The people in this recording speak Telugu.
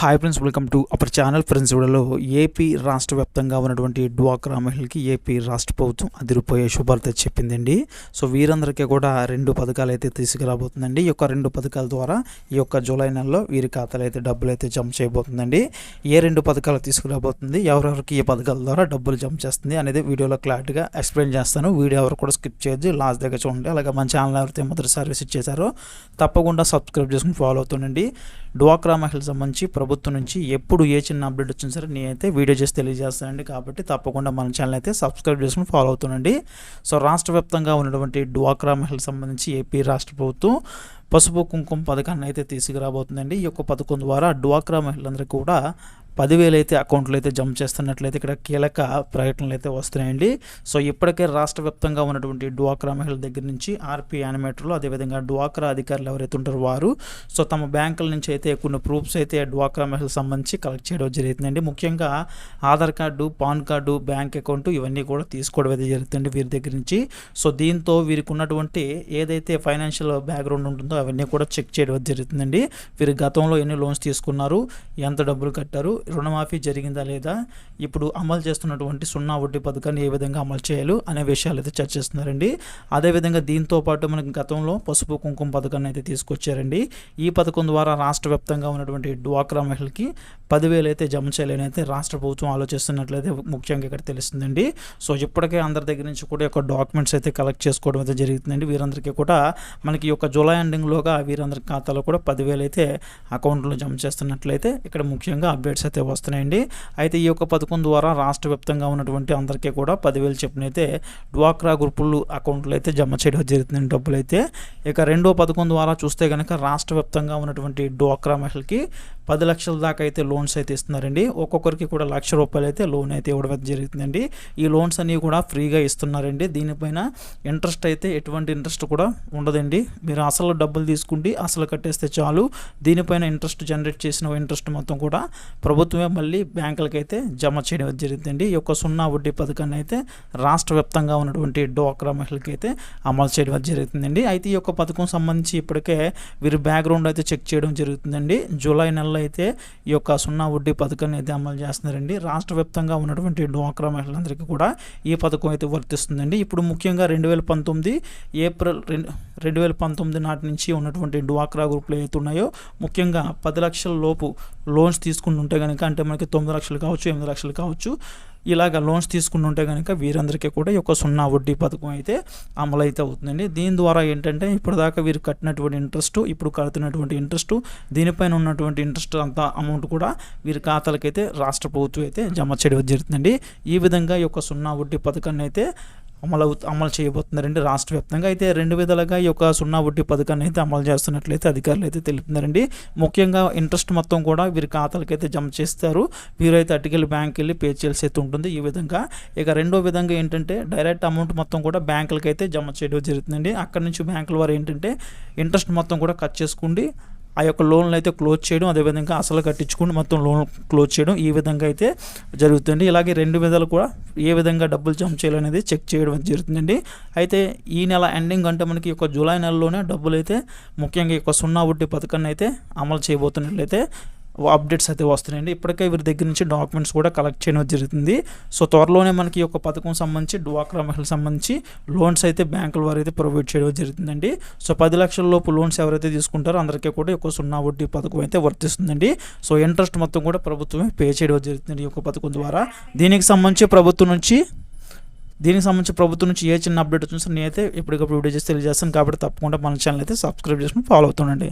Hi friends welcome to our channel friends వీడియోలో ఏపీ రాష్ట్ర వ్యాప్తంగా ఉన్నటువంటి డ్వాక్రా మహిళకి ఏపీ రాష్ట్ర ప్రభుత్వం అదిరిపోయే శుభార్త చెప్పిందండి. సో వీరందరికీ కూడా రెండు పథకాలు అయితే తీసుకురాబోతుందండి. ఈ యొక్క రెండు పథకాల ద్వారా ఈ యొక్క జూలై నెలలో వీరి ఖాతాలు అయితే డబ్బులు అయితే జమ చేయబోతుందండి. ఏ రెండు పథకాలు తీసుకురాబోతుంది ఎవరెవరికి ఏ పథకాల ద్వారా డబ్బులు జమ చేస్తుంది అనేది వీడియోలో క్లారిటీగా ఎక్స్ప్లెయిన్ చేస్తాను. వీడియో ఎవరు కూడా స్కిప్ చేయొద్దు లాస్ట్ దగ్గర చూడండి. అలాగే మన ఛానల్ ఎవరైతే మొదటిసారి సర్వీస్ చేశారో తప్పకుండా సబ్స్క్రైబ్ చేసుకుని ఫాలో అవుతుండండి. డ్వాక్రా మహిళలకు సంబంధించి ప్రభుత్వం నుంచి ఎప్పుడు ఏ చిన్న అప్డేట్ వచ్చినా సరే నేనైతే వీడియో చేసి తెలియజేస్తానండి. కాబట్టి తప్పకుండా మన ఛానల్ అయితే సబ్స్క్రైబ్ చేసుకుని ఫాలో అవుతుండండి. సో రాష్ట్ర వ్యాప్తంగా ఉన్నటువంటి డ్వాక్రా మహిళలకు సంబంధించి ఏపీ రాష్ట్ర ప్రభుత్వం పసుపు కుంకుమ పథకాన్ని అయితే తీసుకురాబోతుందండి. ఈ యొక్క పథకం ద్వారా డ్వాక్రా మహిళలందరికీ కూడా పదివేలు అయితే అకౌంట్లో అయితే జమ చేస్తున్నట్లయితే ఇక్కడ కీలక ప్రకటనలు అయితే వస్తున్నాయండి. సో ఇప్పటికే రాష్ట్ర వ్యాప్తంగా ఉన్నటువంటి డ్వాక్రా మహిళల దగ్గర నుంచి ఆర్పీ యానిమేటర్లు అదేవిధంగా డ్వాక్రా అధికారులు ఎవరైతే ఉంటారో వారు సో తమ బ్యాంకుల నుంచి అయితే కొన్ని ప్రూఫ్స్ అయితే డ్వాక్రా మహిళలకు సంబంధించి కలెక్ట్ చేయడం జరుగుతుందండి ముఖ్యంగా Aadhaar card PAN card bank account ఇవన్నీ కూడా తీసుకోవడం అయితే జరుగుతుంది వీరి దగ్గర నుంచి. సో దీంతో వీరికి ఉన్నటువంటి ఏదైతే ఫైనాన్షియల్ బ్యాక్గ్రౌండ్ ఉంటుందో అవన్నీ కూడా చెక్ చేయడం జరుగుతుందండి. వీరు గతంలో ఎన్ని లోన్స్ తీసుకున్నారు ఎంత డబ్బులు కట్టారు రుణమాఫీ జరిగిందా లేదా ఇప్పుడు అమలు చేస్తున్నటువంటి సున్నా వడ్డీ పథకాన్ని ఏ విధంగా అమలు చేయాలి అనే విషయాలు అయితే చర్చిస్తున్నారండి అదేవిధంగా దీంతో పాటు మనకి గతంలో పసుపు కుంకుమ పథకాన్ని అయితే తీసుకొచ్చారండి. ఈ పథకం ద్వారా రాష్ట్ర వ్యాప్తంగా ఉన్నటువంటి డ్వాక్రా మహిళకి పదివేలు అయితే జమ చేయాలని అయితే రాష్ట్ర ప్రభుత్వం ఆలోచిస్తున్నట్లయితే ముఖ్యంగా ఇక్కడ తెలుస్తుందండి. సో ఇప్పటికే అందరి దగ్గర నుంచి కూడా ఒక డాక్యుమెంట్స్ అయితే కలెక్ట్ చేసుకోవడం అయితే జరుగుతుందండి. వీరందరికీ కూడా మనకి యొక్క జూలై ఎండింగ్లోగా వీరందరి ఖాతాలో కూడా పదివేలు అయితే అకౌంట్లో జమ చేస్తున్నట్లయితే ఇక్కడ ముఖ్యంగా అప్డేట్స్ అయితే వస్తున్నాయండి. అయితే ఈ యొక్క పథకం ద్వారా రాష్ట్ర వ్యాప్తంగా ఉన్నటువంటి అందరికీ కూడా పదివేలు చొప్పున అయితే డ్వాక్రా గ్రూపులు అకౌంట్లో అయితే జమ చేయడం జరుగుతుంది డబ్బులు అయితే ఇక రెండో పథకం ద్వారా చూస్తే కనుక రాష్ట్ర వ్యాప్తంగా ఉన్నటువంటి డ్వాక్రా మహిళకి పది లక్షల దాకా అయితే లోన్స్ అయితే ఇస్తున్నారండి. ఒక్కొక్కరికి కూడా లక్ష రూపాయలు అయితే లోన్ అయితే ఇవ్వడం జరుగుతుందండి ఈ లోన్స్ అన్నీ కూడా ఫ్రీగా ఇస్తున్నారండి. దీనిపైన ఇంట్రెస్ట్ అయితే ఎటువంటి ఇంట్రెస్ట్ కూడా ఉండదండి. మీరు అసలు డబ్బులు తీసుకుంటే అసలు కట్టేస్తే చాలు. దీనిపైన ఇంట్రెస్ట్ జనరేట్ చేసిన ఇంట్రెస్ట్ మొత్తం కూడా ప్రభుత్వం ప్రభుత్వమే మళ్ళీ బ్యాంకులకి అయితే జమ చేయడం జరుగుతుంది ఈ యొక్క సున్నా వడ్డీ పథకాన్ని అయితే రాష్ట్ర వ్యాప్తంగా ఉన్నటువంటి డోక్రా మహిళకి అయితే అమలు చేయడం జరుగుతుందండి. అయితే ఈ యొక్క పథకం సంబంధించి ఇప్పటికే వీరి బ్యాక్గ్రౌండ్ అయితే చెక్ చేయడం జరుగుతుందండి. జూలై నెలలో అయితే ఈ యొక్క సున్నా వడ్డీ పథకాన్ని అయితే అమలు చేస్తున్నారండి. రాష్ట్ర వ్యాప్తంగా ఉన్నటువంటి డ్వాక్రా మహిళలందరికీ కూడా ఈ పథకం అయితే వర్తిస్తుందండి. ఇప్పుడు ముఖ్యంగా రెండు వేల పంతొమ్మిది ఏప్రిల్ రెండు రెండు వేల పంతొమ్మిది నాటి నుంచి ఉన్నటువంటి డ్వాక్రా గ్రూప్లు ఏవైతే ఉన్నాయో ముఖ్యంగా పది లక్షల లోపు లోన్స్ తీసుకుని ఉంటే కనుక అంటే మనకి తొమ్మిది లక్షలు కావచ్చు ఎనిమిది లక్షలు కావచ్చు ఇలాగ లోన్స్ తీసుకుని ఉంటే కనుక వీరందరికీ కూడా ఈ యొక్క సున్నా వడ్డీ పథకం అయితే అమలు అయితే అవుతుందండి. దీని ద్వారా ఏంటంటే ఇప్పటిదాకా వీరు కట్టినటువంటి ఇంట్రెస్ట్ ఇప్పుడు కడుతున్నటువంటి ఇంట్రెస్ట్ దీనిపైన ఉన్నటువంటి ఇంట్రెస్ట్ అంత అమౌంట్ కూడా వీరి ఖాతాలకైతే రాష్ట్ర ప్రభుత్వం అయితే జమ చేయడం జరుగుతుందండి. ఈ విధంగా ఈ యొక్క సున్నా వడ్డీ పథకాన్ని అయితే అమలు అమలు చేయబోతున్నారండి రాష్ట్ర వ్యాప్తంగా. అయితే రెండు విధాలుగా ఈ యొక్క సున్నా వడ్డీ పథకాన్ని అయితే అమలు చేస్తున్నట్లయితే అధికారులు అయితే తెలుపుతున్నారండి. ముఖ్యంగా ఇంట్రెస్ట్ మొత్తం కూడా వీరి ఖాతాలకు అయితే జమ చేస్తారు. వీరైతే అటుకెళ్ళి బ్యాంక్ వెళ్ళి పే చేయాల్సి అయితే ఉంటుంది ఈ విధంగా. ఇక రెండో విధంగా ఏంటంటే డైరెక్ట్ అమౌంట్ మొత్తం కూడా బ్యాంకులకైతే అయితే జమ చేయడం జరుగుతుందండి. అక్కడ నుంచి బ్యాంకుల వారు ఏంటంటే ఇంట్రెస్ట్ మొత్తం కూడా కట్ చేసుకోండి. ఆ యొక్క లోన్లు అయితే క్లోజ్ చేయడం అదేవిధంగా అసలు కట్టించుకుని మొత్తం లోన్ క్లోజ్ చేయడం ఈ విధంగా అయితే జరుగుతుంది. ఇలాగే రెండు విధాలు కూడా ఏ విధంగా డబ్బులు జమ చేయాలనేది చెక్ చేయడం జరుగుతుందండి. అయితే ఈ నెల ఎండింగ్ అంటే మనకి ఒక జూలై నెలలోనే డబ్బులు అయితే ముఖ్యంగా యొక్క సున్నా వడ్డీ పథకాన్ని అయితే అమలు చేయబోతున్నట్లయితే అప్డేట్స్ అయితే వస్తున్నాయండి. ఇప్పటికే వీరి దగ్గర నుంచి డాక్యుమెంట్స్ కూడా కలెక్ట్ చేయడం జరుగుతుంది. సో త్వరలోనే మనకి యొక్క పథకం సంబంధించి డ్వాక్రా మహిళలకు సంబంధించి లోన్స్ అయితే బ్యాంకుల వారు అయితే ప్రొవైడ్ చేయడం జరుగుతుందండి. సో పది లక్షల లోపు లోన్స్ ఎవరైతే తీసుకుంటారో అందరికీ కూడా ఒక సున్నా వడ్డీ పథకం అయితే వర్తిస్తుందండి. సో ఇంట్రెస్ట్ మొత్తం కూడా ప్రభుత్వమే పే చేయడం జరుగుతుంది ఈ యొక్క పథకం ద్వారా. దీనికి సంబంధించి ప్రభుత్వం నుంచి దీనికి సంబంధించి ప్రభుత్వం నుంచి ఏ చిన్న అప్డేట్ వచ్చినా నేనైతే ఎప్పటికప్పుడు వీడియో చేసి తెలియజేస్తాను. కాబట్టి తప్పకుండా మన ఛానల్ అయితే సబ్స్క్రైబ్ చేసుకుని ఫాలో అవుతుండండి.